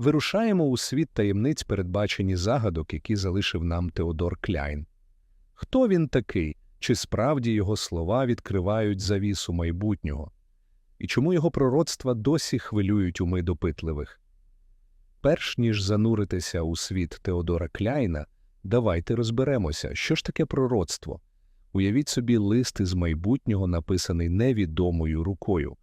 Вирушаємо у світ таємниць передбачені загадок, які залишив нам Теодор Кляйн. Хто він такий? Чи справді його слова відкривають завісу майбутнього? І чому його пророцтва досі хвилюють уми допитливих? Перш ніж зануритися у світ Теодора Кляйна, давайте розберемося, що ж таке пророцтво. Уявіть собі лист із майбутнього, написаний невідомою рукою.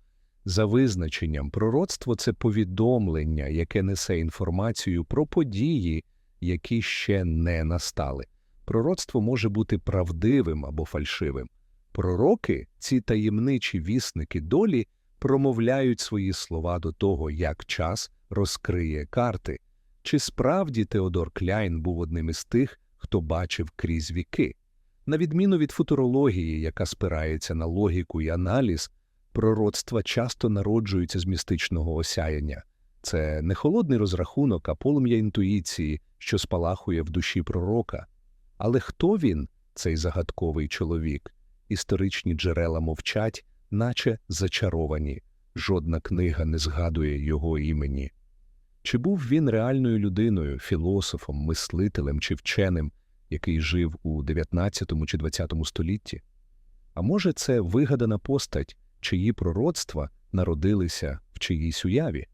За визначенням, пророцтво це повідомлення, яке несе інформацію про події, які ще не настали. Пророцтво може бути правдивим або фальшивим. Пророки, ці таємничі вісники долі, промовляють свої слова до того, як час розкриє карти. Чи справді Теодор Кляйн був одним із тих, хто бачив крізь віки? На відміну від футурології, яка спирається на логіку і аналіз, пророцтва часто народжуються з містичного осяяння. Це не холодний розрахунок, а полум'я інтуїції, що спалахує в душі пророка. Але хто він, цей загадковий чоловік? Історичні джерела мовчать, наче зачаровані. Жодна книга не згадує його імені. Чи був він реальною людиною, філософом, мислителем чи вченим, який жив у 19 чи 20 столітті? А може, це вигадана постать, чиї пророцтва народилися в чиїсь уяві?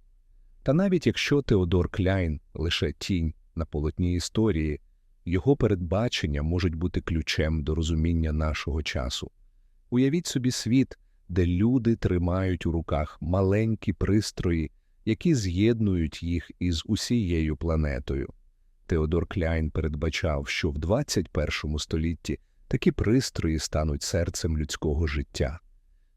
Та навіть якщо Теодор Кляйн лише тінь на полотні історії, його передбачення можуть бути ключем до розуміння нашого часу. Уявіть собі світ, де люди тримають у руках маленькі пристрої, які з'єднують їх із усією планетою. Теодор Кляйн передбачав, що в 21 столітті такі пристрої стануть серцем людського життя.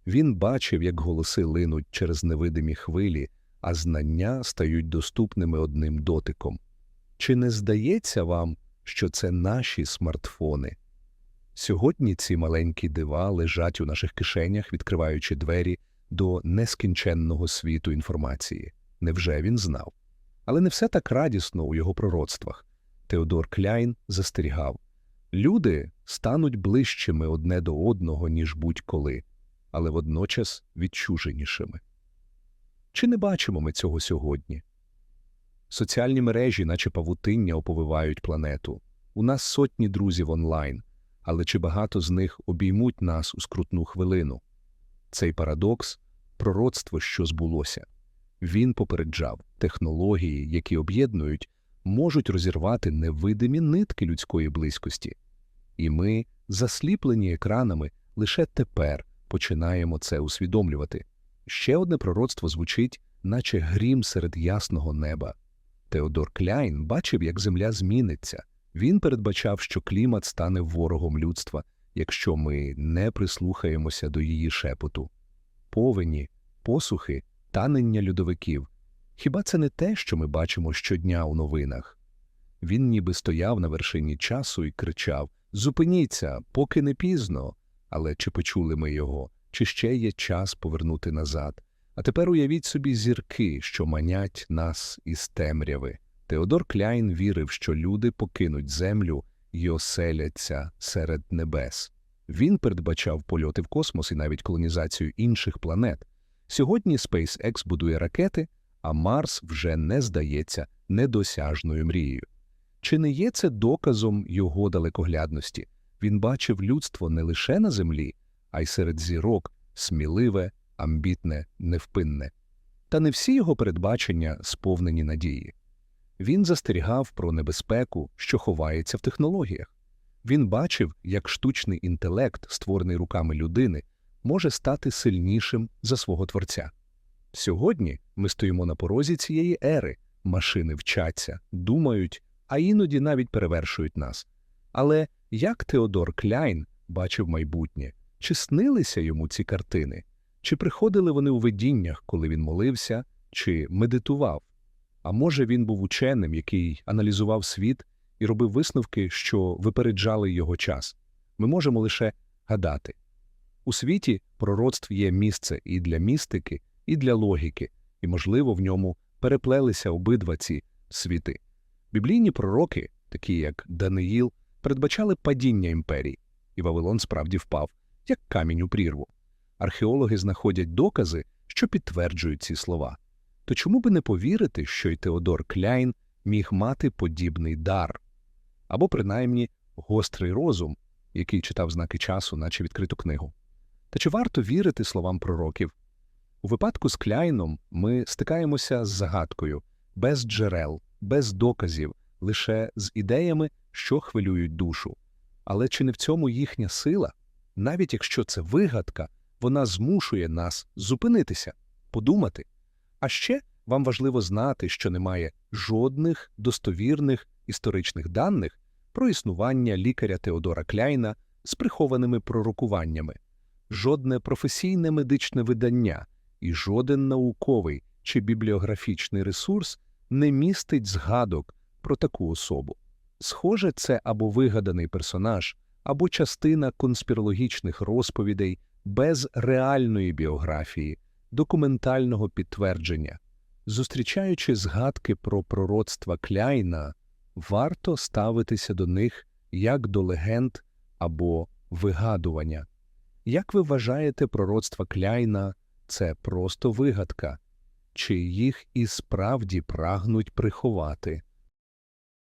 Він бачив, як голоси линуть через невидимі хвилі, а знання стають доступними одним дотиком. Чи не здається вам, що це наші смартфони? Сьогодні ці маленькі дива лежать у наших кишенях, відкриваючи двері до нескінченного світу інформації. Невже він знав? Але не все так радісно у його пророцтвах. Теодор Кляйн застерігав люди стануть ближчими одне до одного, ніж будь-коли, але водночас відчуженішими. Чи не бачимо ми цього сьогодні? Соціальні мережі, наче павутиння, оповивають планету. У нас сотні друзів онлайн, але чи багато з них обіймуть нас у скрутну хвилину? Цей парадокс пророцтво, що збулося. Він попереджав технології, які об'єднують, можуть розірвати невидимі нитки людської близькості. І ми, засліплені екранами, лише тепер починаємо це усвідомлювати. Ще одне пророцтво звучить, наче грім серед ясного неба. Теодор Кляйн бачив, як земля зміниться. Він передбачав, що клімат стане ворогом людства, якщо ми не прислухаємося до її шепоту. Повені, посухи, танення льодовиків. Хіба це не те, що ми бачимо щодня у новинах? Він ніби стояв на вершині часу і кричав Зупиніться, поки не пізно. Але чи почули ми його, чи ще є час повернути назад? А тепер уявіть собі зірки, що манять нас із темряви. Теодор Кляйн вірив, що люди покинуть землю й оселяться серед небес. Він передбачав польоти в космос і навіть колонізацію інших планет. Сьогодні SpaceX будує ракети, а Марс вже не здається недосяжною мрією. Чи не є це доказом його далекоглядності? Він бачив людство не лише на землі, а й серед зірок, сміливе, амбітне, невпинне. Та не всі його передбачення сповнені надії. Він застерігав про небезпеку, що ховається в технологіях. Він бачив, як штучний інтелект, створений руками людини, може стати сильнішим за свого творця. Сьогодні ми стоїмо на порозі цієї ери, машини вчаться, думають, а іноді навіть перевершують нас. Але як Теодор Кляйн бачив майбутнє, чи снилися йому ці картини, чи приходили вони у видіннях, коли він молився, чи медитував? А може він був ученим, який аналізував світ і робив висновки, що випереджали його час? Ми можемо лише гадати. У світі пророцтв є місце і для містики, і для логіки, і, можливо, в ньому переплелися обидва ці світи. Біблійні пророки, такі як Даниїл, передбачали падіння імперій, і Вавилон справді впав, як камінь у прірву. Археологи знаходять докази, що підтверджують ці слова. то чому би не повірити, що й Теодор Кляйн міг мати подібний дар? Або принаймні гострий розум, який читав знаки часу, наче відкриту книгу. Та чи варто вірити словам пророків? У випадку з Кляйном ми стикаємося з загадкою без джерел, без доказів, лише з ідеями, що хвилюють душу. Але чи не в цьому їхня сила? Навіть якщо це вигадка, вона змушує нас зупинитися, подумати. А ще вам важливо знати, що немає жодних достовірних історичних даних про існування лікаря Теодора Кляйна з прихованими пророкуваннями, жодне професійне медичне видання і жоден науковий чи бібліографічний ресурс не містить згадок про таку особу. Схоже, це або вигаданий персонаж, або частина конспірологічних розповідей без реальної біографії, документального підтвердження. Зустрічаючи згадки про пророцтва Кляйна, варто ставитися до них як до легенд або вигадування. Як ви вважаєте, пророцтва Кляйна – це просто вигадка? Чи їх і справді прагнуть приховати?